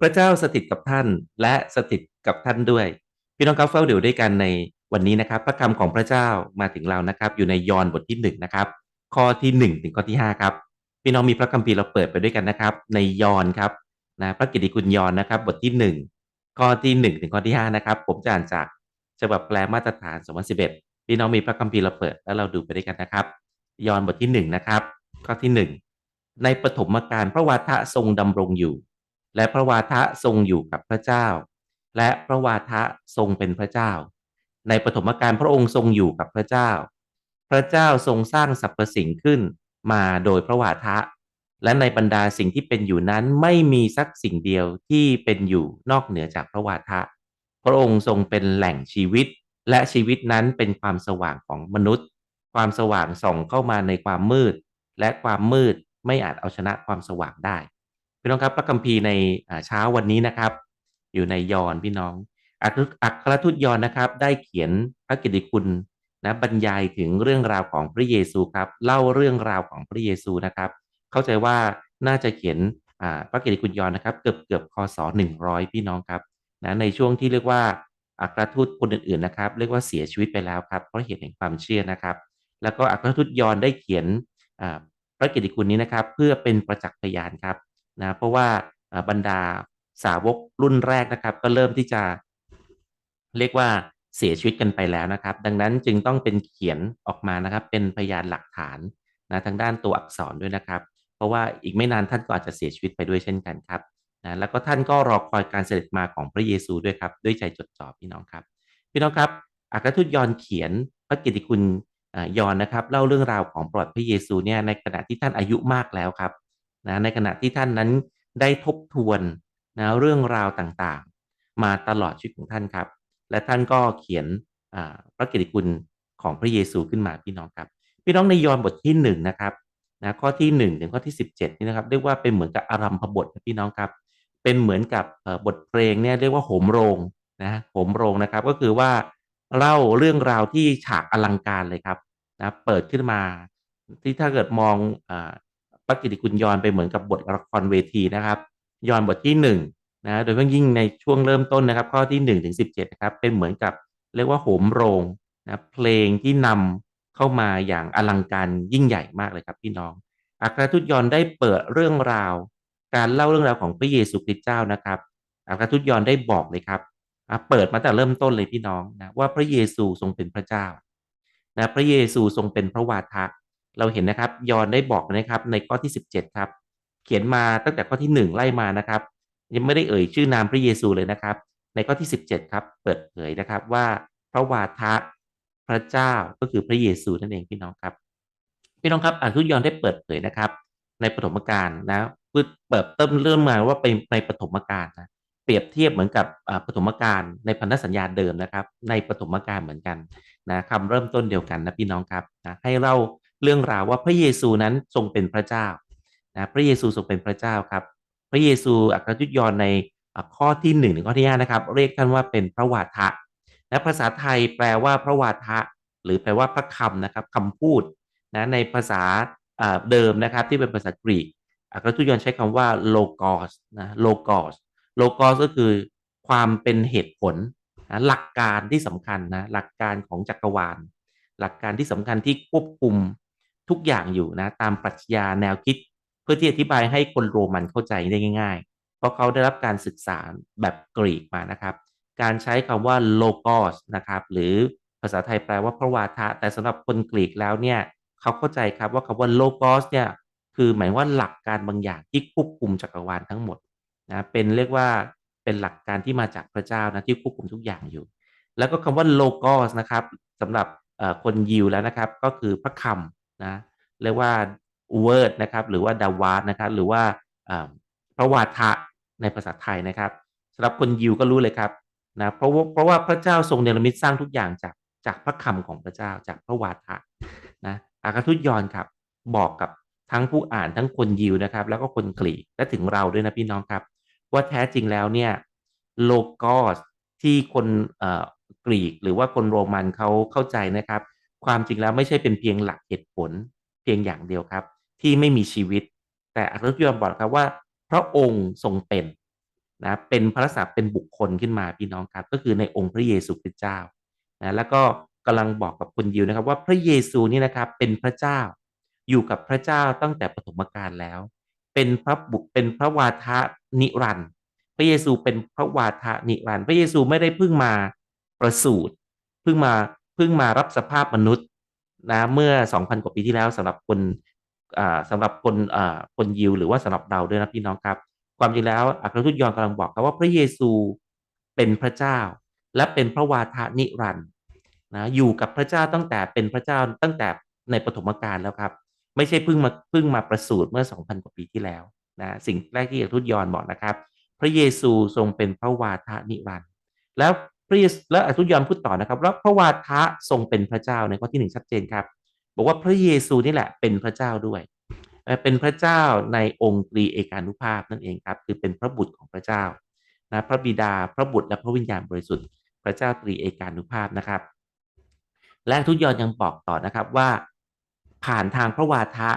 พระเจ้าสถิตกับท่านและสถิตกับท่านด้วย พี่น้องครับเฝ้าเดี๋ยวด้วยกันในวันนี้นะครับ พระคำของพระเจ้ามาถึงเรานะครับ อยู่ในยอห์นบทที่หนึ่งนะครับข้อที่หนึ่งถึงข้อที่ห้าครับพี่น้องมีพระคัมภีร์เราเปิดไปด้วยกันนะครับ ในยอห์นครับนะพระกิติคุณยอห์นนะครับ บทที่หนึ่งข้อที่หนึ่งถึงข้อที่ห้านะครับผมจะอ่านจากฉบับแปลมาตรฐาน 2011 พี่น้องมีพระคัมภีร์เราเปิดแล้วเราดูไปด้วยกันนะครับ ยอห์นบทที่หนึ่งนะครับ ข้อที่หนึ่งในปฐมกาลพระวาทะทรงดำรงอยู่ และพระวาทะทรงอยู่กับพระเจ้า และพระวาทะทรงเป็นพระเจ้า ในปฐมกาลพระองค์ทรงอยู่กับพระเจ้า พระเจ้าทรงสร้างสรรพสิ่งขึ้นมาโดยพระวาทะ และในบรรดาสิ่งที่เป็นอยู่นั้นไม่มีสักสิ่งเดียวที่เป็นอยู่นอกเหนือจากพระวาทะ พระองค์ทรงเป็นแหล่งชีวิต และชีวิตนั้นเป็นความสว่างของมนุษย์ ความสว่างส่องเข้ามาในความมืด และความมืดไม่อาจเอาชนะความสว่างได้ พี่น้องครับพระคัมภีร์ในเช้าวันนี้นะครับ อยู่ในยอนพี่น้องอัครทูตยอนนะครับ ได้เขียนพระกิติคุณนะบรรยายถึงเรื่องราวของพระเยซูครับ เล่าเรื่องราวของพระเยซูนะครับ เข้าใจว่าน่าจะเขียนพระกิติคุณยอนนะครับ เกือบเกือบคศ100พี่น้องครับนะในช่วงที่เรียกว่าอัครทูตคนอื่นๆนะครับ เรียกว่าเสียชีวิตไปแล้วครับเพราะเหตุแห่งความเชื่อนะครับ แล้วก็อัครทูตยอนได้เขียนพระกิติคุณนี้นะครับ เพื่อเป็นประจักษ์พยานครับ นะเพราะว่าบรรดาสาวกรุ่นแรกนะครับ ก็เริ่มที่จะเรียกว่าเสียชีวิตกันไปแล้วนะครับ ดังนั้นจึงต้องเป็นเขียนออกมานะครับ เป็นพยานหลักฐานนะทางด้านตัวอักษรด้วยนะครับ เพราะว่าอีกไม่นานท่านก็อาจจะเสียชีวิตไปด้วยเช่นกันครับนะแล้วก็ท่านก็รอคอยการเสด็จมาของพระเยซูด้วยครับ ด้วยใจจดจ่อพี่น้องครับ พี่น้องครับอัครทูตยอนเขียนพระกิตติคุณยอนนะครับ เล่าเรื่องราวของประวัติพระเยซูเนี่ยในขณะที่ท่านอายุมากแล้วครับ นะในขณะที่ท่านนั้นได้ทบทวนนะเรื่องราวต่างๆ มาตลอดชีวิตของท่านครับ และท่านก็เขียนพระกิติคุณของพระเยซูขึ้นมาพี่น้องครับ พี่น้องในยอห์นบทที่1นนะครับนะข้อที่ 1 ถึงข้อที่ 17นี่นะครับเรียกว่าเป็นเหมือนกับอารัมพบทพี่น้องครับ เป็นเหมือนกับบทเพลงเนี่ยเรียกว่าโหมโรงนะโหมโรงนะครับก็คือว่าเล่าเรื่องราวที่ฉากอลังการเลยครับนะเปิดขึ้นมาที่ถ้าเกิดมองอ พระกิติคุณยอนไปเหมือนกับบทละครเวทีนะครับ ยอนบทที่1นนะโดยเฉพาะยิ่งในช่วงเริ่มต้นนะครับ ข้อที่1ถึง17นะครับเป็นเหมือนกับเรียกว่าโหมโรงนะเพลงที่นำเข้ามาอย่างอลังการยิ่งใหญ่มากเลยครับพี่น้องอัครทูตยอนได้เปิดเรื่องราว การเล่าเรื่องราวของพระเยซูคริสต์เจ้านะครับอัครทูตยอนได้บอกเลยครับเปิดมาแต่เริ่มต้นเลยพี่น้องนะว่าพระเยซูทรงเป็นพระเจ้านะพระเยซูทรงเป็นพระวาทะ เราเห็นนะครับยอนได้บอกนะครับในข้อที่ 17 ครับ เขียนมาตั้งแต่ข้อที่ 1 ไล่มานะครับ ยังไม่ได้เอ่ยชื่อนามพระเยซูเลยนะครับ ในข้อที่ 17 ครับเปิดเผยนะครับว่าพระวาทะพระเจ้าก็คือพระเยซูนั่นเองพี่น้องครับพี่น้องครับอ่านทุตยอนได้เปิดเผยนะครับ ในปฐมกาลนะเปิดเติมเริ่มมาว่าเป็นในปฐมกาลนะเปรียบเทียบเหมือนกับปฐมกาลในพันธสัญญาเดิมนะครับ ในปฐมกาลเหมือนกันนะคำเริ่มต้นเดียวกันนะพี่น้องครับนะให้เล่า เรื่องราวว่าพระเยซูนั้นทรงเป็นพระเจ้านะพระเยซูทรงเป็นพระเจ้าครับ พระเยซูอัครยุตยอนในข้อที่1นึ่งข้อที่ห้านะครับ เรียกท่านว่าเป็นพระวาทะและภาษาไทยแปลว่าพระวาทะ หรือแปลว่าพระคำนะครับคำพูดนะในภาษาเดิมนะครับที่เป็นภาษากรีกอัครยุตยอนใช้คำว่าโลกอสนะโลกอสโลกอสก็คือความเป็นเหตุผลนะหลักการที่สำคัญนะหลักการของจักรวาล หลักการที่สำคัญที่ควบคุม ทุกอย่างอยู่นะ ตามปรัชญาแนวคิด เพื่อที่อธิบายให้คนโรมันเข้าใจได้ง่าย ๆ เพราะเขาได้รับการศึกษาแบบกรีกมานะครับ การใช้คำว่าโลกอสนะครับหรือภาษาไทยแปลว่าพระวาทะ แต่สำหรับคนกรีกแล้วเนี่ยเขาเข้าใจครับว่าคำว่าโลกอสเนี่ยคือหมายว่าหลักการบางอย่างที่ควบคุมจักรวาลทั้งหมดนะเป็นเรียกว่าเป็นหลักการที่มาจากพระเจ้านะที่ควบคุมทุกอย่างอยู่ แล้วก็คำว่าโลกอสนะครับสำหรับคนยิวแล้วนะครับ ก็คือพระคำ นะเรียกว่า word นะครับหรือว่าดาวาสนะครับหรือว่าพระวาทะในภาษาไทยนะครับสำหรับคนยิวก็รู้เลยครับนะเพราะว่าเพราะว่าพระเจ้าทรงเนรมิตสร้างทุกอย่างจากจากพระคำของพระเจ้าจากพระวาทะนะอากาทุตยอนครับ บอกกับทั้งผู้อ่านทั้งคนยิวนะครับ แล้วก็คนกรีกและถึงเราด้วยนะพี่น้องครับ ว่าแท้จริงแล้วเนี่ยโลกอสที่คนกรีกหรือว่าคนโรมันเขาเข้าใจนะครับ ความจริงแล้วไม่ใช่เป็นเพียงหลักเหตุผลเพียงอย่างเดียวครับ ที่ไม่มีชีวิต แต่อัครยอมบอกครับว่า พระองค์ทรงเป็นนะเป็นพระศักดิ์เป็นบุคคลขึ้นมาพี่น้องครับ ก็คือในองค์พระเยซูคริสต์เจ้านะแล้วก็กำลังบอกกับคนยิวนะครับ ว่าพระเยซูนี่นะครับเป็นพระเจ้า อยู่กับพระเจ้าตั้งแต่ปฐมกาลแล้ว เป็นพระบุเป็นพระวาทะนิรันดร์พระเยซูเป็นพระวาทะนิรันดร์พระเยซูไม่ได้เพิ่งมาประสูติเพิ่งมา เพิ่งมารับสภาพมนุษย์นะเมื่อ 2,000 กว่าปีที่แล้วสำหรับคนสำหรับคนคนยิว หรือว่าสำหรับเราด้วยนะพี่น้องครับ ความจริงแล้วอัครทูตยอนกำลังบอกครับว่าพระเยซูเป็นพระเจ้า และเป็นพระวาทานิรันด์นะอยู่กับพระเจ้าตั้งแต่เป็นพระเจ้าตั้งแต่ในปฐมกาลแล้วครับ ไม่ใช่เพิ่งมาเพิ่งมาประสูติเมื่อ 2,000 กว่าปีที่แล้วนะสิ่งแรกที่อัครทูตยอนบอกนะครับ พระเยซูทรงเป็นพระวาทานิรันด์แล้ว ระเยซูและอัครทูตยอนพูดต่อนะครับว่าพระวาทะทรงเป็นพระเจ้าในข้อที่หนึ่งชัดเจนครับ บอกว่าพระเยซูนี่แหละเป็นพระเจ้าด้วย เป็นพระเจ้าในองค์ตรีเอกานุภาพนั่นเองครับ คือเป็นพระบุตรของพระเจ้านะพระบิดาพระบุตรและพระวิญญาณบริสุทธิ์ พระเจ้าตรีเอกานุภาพนะครับ และทุกยอนยังบอกต่อนะครับว่า ผ่านทางพระวาทะ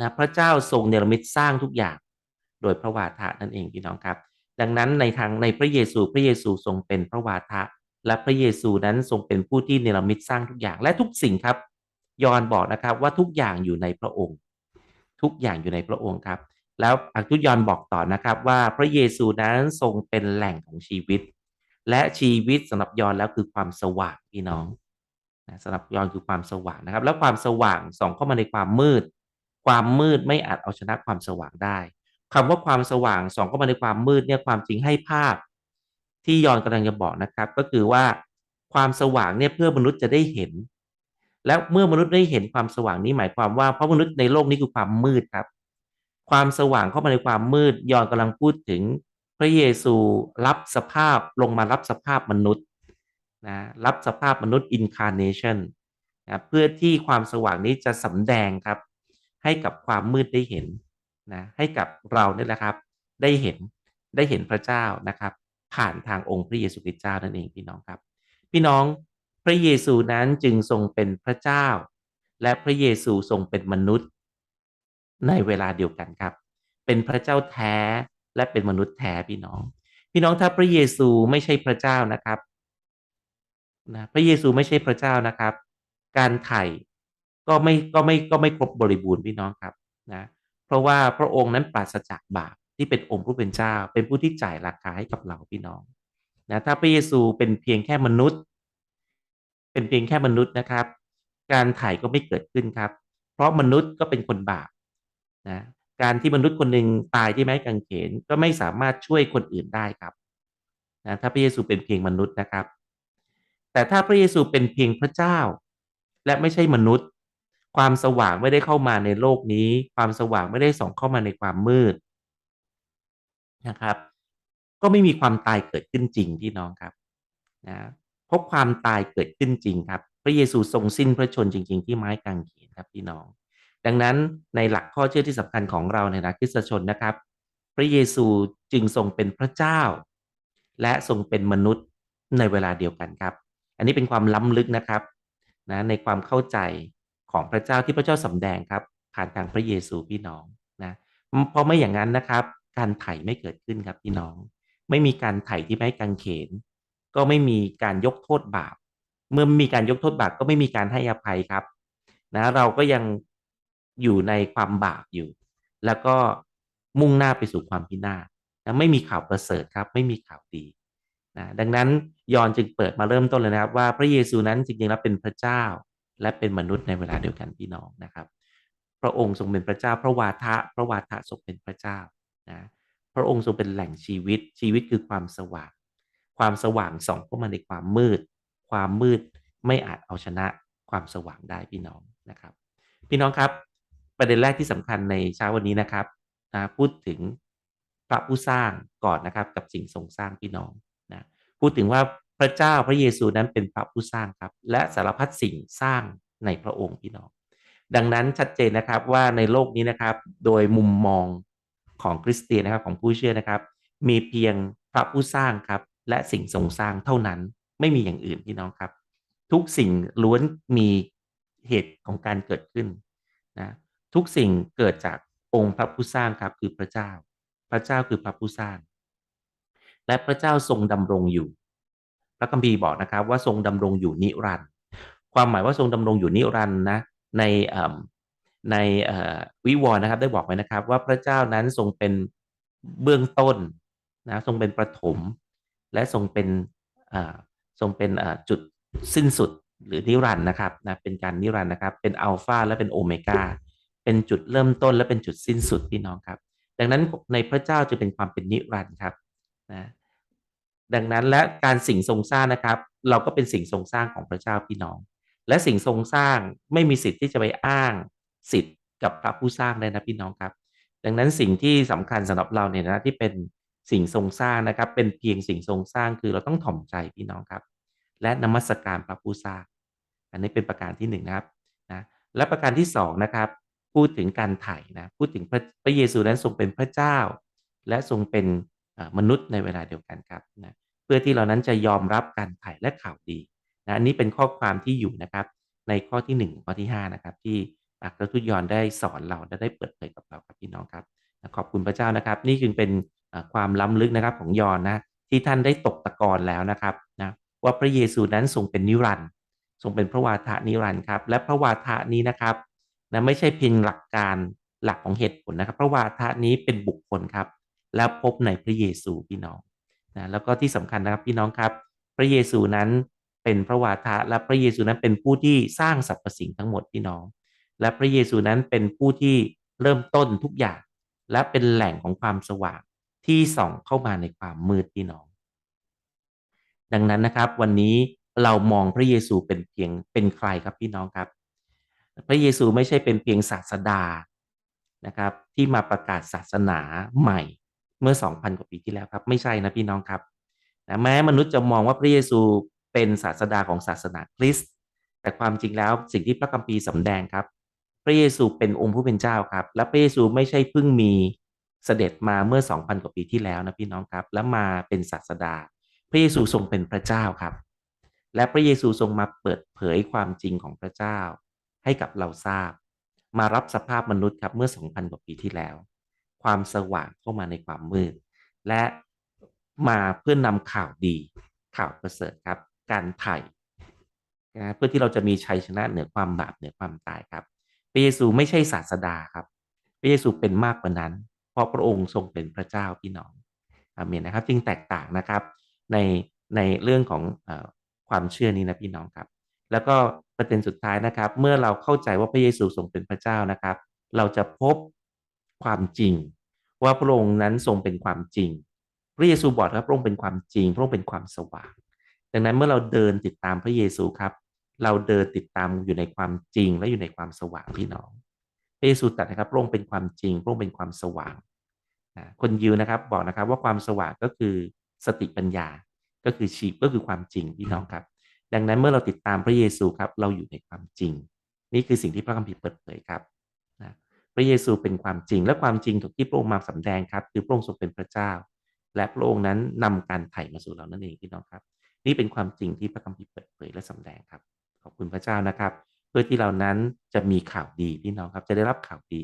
นะพระเจ้าทรงเนรมิตสร้างทุกอย่าง โดยพระวาทะนั่นเองพี่น้องครับ ดังนั้นในทางในพระเยซูพระเยซูทรงเป็นพระวาทะ และพระเยซูนั้นทรงเป็นผู้ที่เนรมิตสร้างทุกอย่างและทุกสิ่งครับ ยอนบอกนะครับว่าทุกอย่างอยู่ในพระองค์ ทุกอย่างอยู่ในพระองค์ครับ แล้วอักตุยอนบอกต่อนะครับว่าพระเยซูนั้นทรงเป็นแหล่งของชีวิต และชีวิตสำหรับยอนแล้วคือความสว่างพี่น้องสำหรับยอนคือความสว่างนะครับ แล้วความสว่างส่องเข้ามาในความมืด ความมืดไม่อาจเอาชนะความสว่างได้ คำว่าความสว่างส่องเข้ามาในความมืดเนี่ยความจริงให้ภาพ ที่ยอนกำลังจะบอกนะครับ ก็คือว่าความสว่างเนี่ยเพื่อมนุษย์จะได้เห็น แล้วเมื่อมนุษย์ได้เห็นความสว่างนี้หมายความว่าเพราะมนุษย์ในโลกนี้คือความมืดครับ ความสว่างเข้ามาในความมืดยอนกำลังพูดถึง พระเยซูรับสภาพลงมารับสภาพมนุษย์นะรับสภาพมนุษย์ incarnation นะเพื่อที่ความสว่างนี้จะสำแดงครับ ให้กับความมืดได้เห็น นะให้กับเราเนี่ยแหละครับ ได้เห็นได้เห็นพระเจ้านะครับ ผ่านทางองค์พระเยซูคริสต์เจ้านั่นเองพี่น้องครับ พี่น้องพระเยซูนั้นจึงทรงเป็นพระเจ้า และพระเยซูทรงเป็นมนุษย์ ในเวลาเดียวกันครับ เป็นพระเจ้าแท้และเป็นมนุษย์แท้พี่น้อง พี่น้องถ้าพระเยซูไม่ใช่พระเจ้านะครับนะพระเยซูไม่ใช่พระเจ้านะครับ การไถ่ก็ไม่ก็ไม่ก็ไม่ครบบริบูรณ์พี่น้องครับนะ เพราะว่าพระองค์นั้นปราศจากบาปที่เป็นองค์ผู้เป็นเจ้า เป็นผู้ที่จ่ายราคาให้กับเราพี่น้องนะถ้าพระเยซูเป็นเพียงแค่มนุษย์ เป็นเพียงแค่มนุษย์นะครับ การถ่ายก็ไม่เกิดขึ้นครับ เพราะมนุษย์ก็เป็นคนบาปนะการที่มนุษย์คนหนึ่งตายที่ไม้กางเขนก็ไม่สามารถช่วยคนอื่นได้ครับนะถ้าพระเยซูเป็นเพียงมนุษย์นะครับ แต่ถ้าพระเยซูเป็นเพียงพระเจ้า และไม่ใช่มนุษย์ ความสว่างไม่ได้เข้ามาในโลกนี้ ความสว่างไม่ได้ส่องเข้ามาในความมืดนะครับ ก็ไม่มีความตายเกิดขึ้นจริงพี่น้องครับนะพบความตายเกิดขึ้นจริงครับ พระเยซูทรงสิ้นพระชนจริง ๆ ที่ไม้กางเขนครับพี่น้อง ดังนั้นในหลักข้อเชื่อที่สำคัญของเราในนักคริสตชนนะครับ พระเยซูจึงทรงเป็นพระเจ้า และทรงเป็นมนุษย์ในเวลาเดียวกันครับ อันนี้เป็นความล้ำลึกนะครับนะในความเข้าใจ ของพระเจ้าที่พระเจ้าสำแดงครับ ผ่านทางพระเยซูพี่น้องนะเพราะไม่อย่างนั้นนะครับ การไถ่ไม่เกิดขึ้นครับพี่น้อง ไม่มีการไถ่ที่ไม้กางเขน ก็ไม่มีการยกโทษบาป เมื่อมีการยกโทษบาปก็ไม่มีการให้อภัยครับนะเราก็ยังอยู่ในความบาปอยู่ แล้วก็มุ่งหน้าไปสู่ความพินาศนะไม่มีข่าวประเสริฐครับ ไม่มีข่าวดีนะดังนั้นยอนจึงเปิดมาเริ่มต้นเลยนะครับ ว่าพระเยซูนั้นจริงๆแล้วเป็นพระเจ้า และเป็นมนุษย์ในเวลาเดียวกันพี่น้องนะครับ พระองค์ทรงเป็นพระเจ้า พระวาทะ พระวาทะทรงเป็นพระเจ้านะพระองค์ทรงเป็นแหล่งชีวิตชีวิตคือความสว่าง ความสว่างส่องเข้ามาในความมืด ความมืดไม่อาจเอาชนะความสว่างได้พี่น้องนะครับ พี่น้องครับประเด็นแรกที่สำคัญในเช้าวันนี้นะครับนะพูดถึงพระผู้สร้างก่อนนะครับกับสิ่งทรงสร้างพี่น้องนะพูดถึงว่า พระเจ้าพระเยซูนั้นเป็นพระผู้สร้างครับ และสารพัดสิ่งสร้างในพระองค์พี่น้อง ดังนั้นชัดเจนนะครับว่าในโลกนี้นะครับ โดยมุมมองของคริสเตียนนะครับของผู้เชื่อนะครับ มีเพียงพระผู้สร้างครับ และสิ่งทรงสร้างเท่านั้นไม่มีอย่างอื่นพี่น้องครับ ทุกสิ่งล้วนมีเหตุของการเกิดขึ้นนะทุกสิ่งเกิดจากองค์พระผู้สร้างครับคือพระเจ้า พระเจ้าคือพระผู้สร้าง และพระเจ้าทรงดำรงอยู่ พระคัมภีร์บอกนะครับว่าทรงดำรงอยู่นิรันดร์ความหมายว่าทรงดำรงอยู่นิรันดร์นะในในวิวรณ์นะครับได้บอกไว้นะครับ ว่าพระเจ้านั้นทรงเป็นเบื้องต้นนะทรงเป็นประถม และทรงเป็นทรงเป็นจุดสิ้นสุดหรือนิรันดร์นะครับนะเป็นการนิรันดร์นะครับ เป็นอัลฟาและเป็นโอเมก้าเป็นจุดเริ่มต้นและเป็นจุดสิ้นสุดพี่น้องครับ ดังนั้นในพระเจ้าจะเป็นความเป็นนิรันดร์ครับนะ ดังนั้นและการสิ่งทรงสร้างนะครับ เราก็เป็นสิ่งทรงสร้างของพระเจ้าพี่น้อง และสิ่งทรงสร้างไม่มีสิทธิ์ที่จะไปอ้างสิทธิ์กับพระผู้สร้างได้นะพี่น้องครับ ดังนั้นสิ่งที่สำคัญสำหรับเราเนี่ยนะที่เป็นสิ่งทรงสร้างนะครับ เป็นเพียงสิ่งทรงสร้างคือเราต้องถ่อมใจพี่น้องครับ และนมัสการพระผู้สร้าง อันนี้เป็นประการที่หนึ่งนะครับนะและประการที่สองนะครับพูดถึงการไถ่นะพูดถึงพระพระเยซูนั้นทรงเป็นพระเจ้า และทรงเป็น มนุษย์ในเวลาเดียวกันครับนะเพื่อที่เรานั้นจะยอมรับการถ่ายและข่าวดีนะอันนี้เป็นข้อความที่อยู่นะครับ ในข้อที่ 1 ข้อที่ 5 นะครับ ที่อัครทูตยอนได้สอนเราและได้เปิดเผยกับเราครับพี่น้องครับขอบคุณพระเจ้านะครับ นี่คือเป็นความล้ำลึกนะครับของยอนนะที่ท่านได้ตกตะกอนแล้วนะครับนะว่าพระเยซูนั้นทรงเป็นนิรันดร์ทรงเป็นพระวาทะนิรันดร์ครับ และพระวาทะนี้นะครับนะไม่ใช่เพียงหลักการหลักของเหตุผลนะครับ พระวาทะนี้เป็นบุคคลครับ และพบในพระเยซูพี่น้องนะแล้วก็ที่สำคัญนะครับพี่น้องครับ พระเยซูนั้นเป็นพระวาทะและพระเยซูนั้นเป็นผู้ที่สร้างสรรพสิ่งทั้งหมดพี่น้อง และพระเยซูนั้นเป็นผู้ที่เริ่มต้นทุกอย่าง และเป็นแหล่งของความสว่างที่ส่องเข้ามาในความมืดพี่น้อง ดังนั้นนะครับวันนี้เรามองพระเยซูเป็นเพียงเป็นใครครับพี่น้องครับ พระเยซูไม่ใช่เป็นเพียงศาสดานะครับ ที่มาประกาศศาสนาใหม่ เมื่อ 2,000 กว่าปีที่แล้วครับ ไม่ใช่นะพี่น้องครับนะแม้มนุษย์จะมองว่าพระเยซูเป็นศาสดาของศาสนาคริสต์แต่ความจริงแล้วสิ่งที่พระคัมภีร์สำแดงครับ พระเยซูเป็นองค์ผู้เป็นเจ้าครับ และพระเยซูไม่ใช่เพิ่งมีเสด็จมาเมื่อ 2,000 กว่าปีที่แล้วนะพี่น้องครับ แล้วมาเป็นศาสดา พระเยซูทรงเป็นพระเจ้าครับ และพระเยซูทรงมาเปิดเผยความจริงของพระเจ้า ให้กับเราทราบ มารับสภาพมนุษย์ครับเมื่อ 2,000 กว่าปีที่แล้ว ความสว่างเข้ามาในความมืด และมาเพื่อนนำข่าวดีข่าวประเสริฐครับ การไถ่นะเพื่อที่เราจะมีชัยชนะเหนือความบาปเหนือความตายครับพระเยซูไม่ใช่ศาสดาครับพระเยซูเป็นมากกว่านั้น เพราะพระองค์ทรงเป็นพระเจ้าพี่น้องอาเมนนะครับ จึงแตกต่างนะครับในในเรื่องของอความเชื่อนี้นะพี่น้องครับ แล้วก็ประเด็นสุดท้ายนะครับ เมื่อเราเข้าใจว่าพระเยซูทรงเป็นพระเจ้านะครับ เราจะพบ ความจริง ว่าพระองค์นั้นทรงเป็นความจริง พระเยซูบอกครับพระองค์เป็นความจริง พระองค์เป็นความสว่าง ดังนั้นเมื่อเราเดินติดตามพระเยซูครับ เราเดินติดตามอยู่ในความจริงและอยู่ในความสว่างพี่น้อง พระเยซูตรัสนะครับพระองค์เป็นความจริง พระองค์เป็นความสว่างคนยิวนะครับบอกนะครับว่าความสว่างก็คือสติปัญญาก็คือชีพก็คือความจริงพี่น้องครับ ดังนั้นเมื่อเราติดตามพระเยซูครับ เราอยู่ในความจริง นี่คือสิ่งที่พระคัมภีร์เปิดเผยครับ ระเยซูเป็นความจริงและความจริงถูกที่พระองค์มาสำแดงครับ คือพระองค์ทรงเป็นพระเจ้า และพระองค์นั้นนำการไถ่มาสู่เรานั่นเองพี่น้องครับ นี่เป็นความจริงที่พระคัมภีร์เปิดเผยและสำแดงครับ ขอบคุณพระเจ้านะครับ เพื่อที่เรานั้นจะมีข่าวดีพี่น้องครับ จะได้รับข่าวดี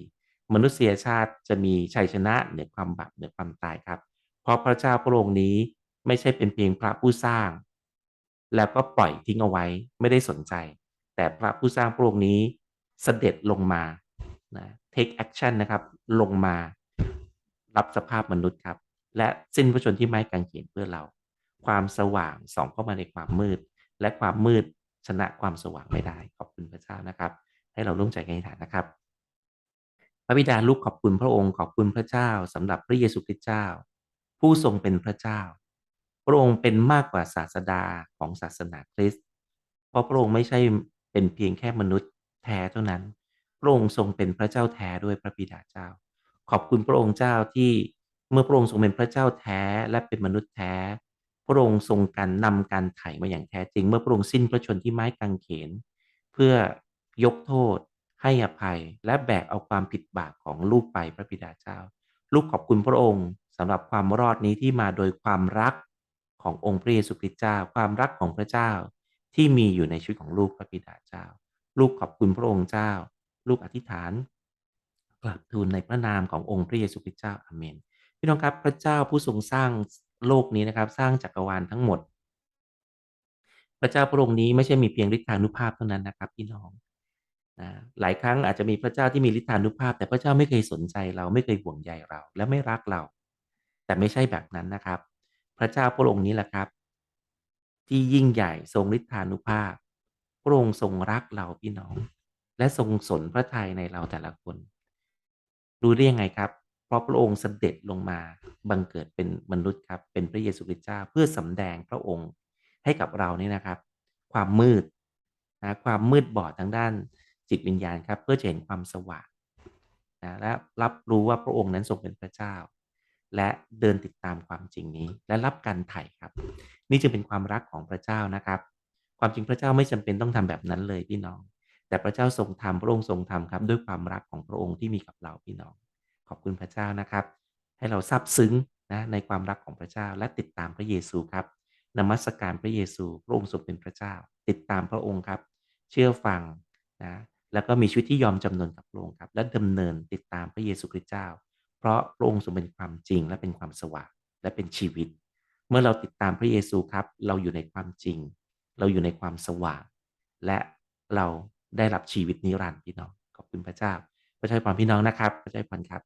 มนุษยชาติจะมีชัยชนะเหนือความบาปเหนือความตายครับ เพราะพระเจ้าพระองค์นี้ไม่ใช่เป็นเพียงพระผู้สร้าง แล้วก็ปล่อยทิ้งเอาไว้ไม่ได้สนใจ แต่พระผู้สร้างพระองค์นี้เสด็จลงมา นะ take action นะครับ ลงมารับสภาพมนุษย์ครับ และสิ้นพระชนที่ไม้กางเขนเพื่อเรา ความสว่างส่องเข้ามาในความมืด และความมืดชนะความสว่างไม่ได้ ขอบคุณพระเจ้านะครับ ให้เราร่วมใจกันฐานนะครับ พระบิดาลูกขอบคุณพระองค์ขอบคุณพระเจ้าสำหรับพระเยซูคริสต์เจ้า ผู้ทรงเป็นพระเจ้า พระองค์เป็นมากกว่าศาสดาของศาสนาคริสต์เพราะพระองค์ไม่ใช่เป็นเพียงแค่มนุษย์แท้เท่านั้น ระองค์ทรงเป็นพระเจ้าแท้ด้วยพระบิดาเจ้า ขอบคุณพระองค์เจ้าที่เมื่อพระองค์ทรงเป็นพระเจ้าแท้และเป็นมนุษย์แท้ พระองค์ทรงการนำการไถ่มาอย่างแท้จริง เมื่อพระองค์สิ้นพระชนที่ไม้กางเขน เพื่อยกโทษ ให้อภัย และแบกเอาความผิดบาปของลูกไปพระบิดาเจ้า ลูกขอบคุณพระองค์สำหรับความรอดนี้ที่มาโดยความรักขององค์พระเยซูคริสต์เจ้า ความรักของพระเจ้าที่มีอยู่ในชีวิตของลูกพระบิดาเจ้า ลูกขอบคุณพระองค์เจ้า ลูกอธิษฐานกราบทูลในพระนามขององค์พระเยซูคริสต์เจ้าอาเมนพี่น้องครับพระเจ้าผู้ทรงสร้างโลกนี้นะครับ สร้างจักรวาลทั้งหมด พระเจ้าพระองค์นี้ไม่ใช่มีเพียงฤทธานุภาพเท่านั้นนะครับ พี่น้องนะหลายครั้งอาจจะมีพระเจ้าที่มีฤทธานุภาพ แต่พระเจ้าไม่เคยสนใจเราไม่เคยห่วงใยเรา และไม่รักเรา แต่ไม่ใช่แบบนั้นนะครับ พระเจ้าพระองค์นี้แหละครับ ที่ยิ่งใหญ่ทรงฤทธานุภาพพระองค์ทรงรักเราพี่น้อง และทรงสนพระทัยในเราแต่ละคน รู้ได้ยังไงครับ เพราะพระองค์เสด็จลงมาบังเกิดเป็นมนุษย์ครับ เป็นพระเยซูคริสต์เจ้าเพื่อสำแดงพระองค์ให้กับเรานี่นะครับ ความมืดนะความมืดบอดทางด้านจิตวิญญาณครับ เพื่อจะเห็นความสว่างนะและรับรู้ว่าพระองค์นั้นทรงเป็นพระเจ้า และเดินติดตามความจริงนี้ และรับการไถ่ครับ นี่จึงเป็นความรักของพระเจ้านะครับ ความจริงพระเจ้าไม่จำเป็นต้องทำแบบนั้นเลยพี่น้อง แต่พระเจ้าทรงทำพระองค์ทรงทำครับ ด้วยความรักของพระองค์ที่มีกับเราพี่น้อง ขอบคุณพระเจ้านะครับ ให้เราซาบซึ้งนะในความรักของพระเจ้าและติดตามพระเยซูครับนมัสการพระเยซูพระองค์ทรงเป็นพระเจ้า ติดตามพระองค์ครับ เชื่อฟังนะแล้วก็มีชีวิตที่ยอมจำนนกับพระองค์ครับ และดำเนินติดตามพระเยซูคริสต์เจ้า เพราะพระองค์ทรงเป็นความจริงและเป็นความสว่างและเป็นชีวิต เมื่อเราติดตามพระเยซูครับ เราอยู่ในความจริง เราอยู่ในความสว่างและเรา ได้รับชีวิตนิรันดร์พี่น้องขอบคุณพระเจ้าพระเจ้าพรพี่น้องนะครับพระเจ้าพรครับ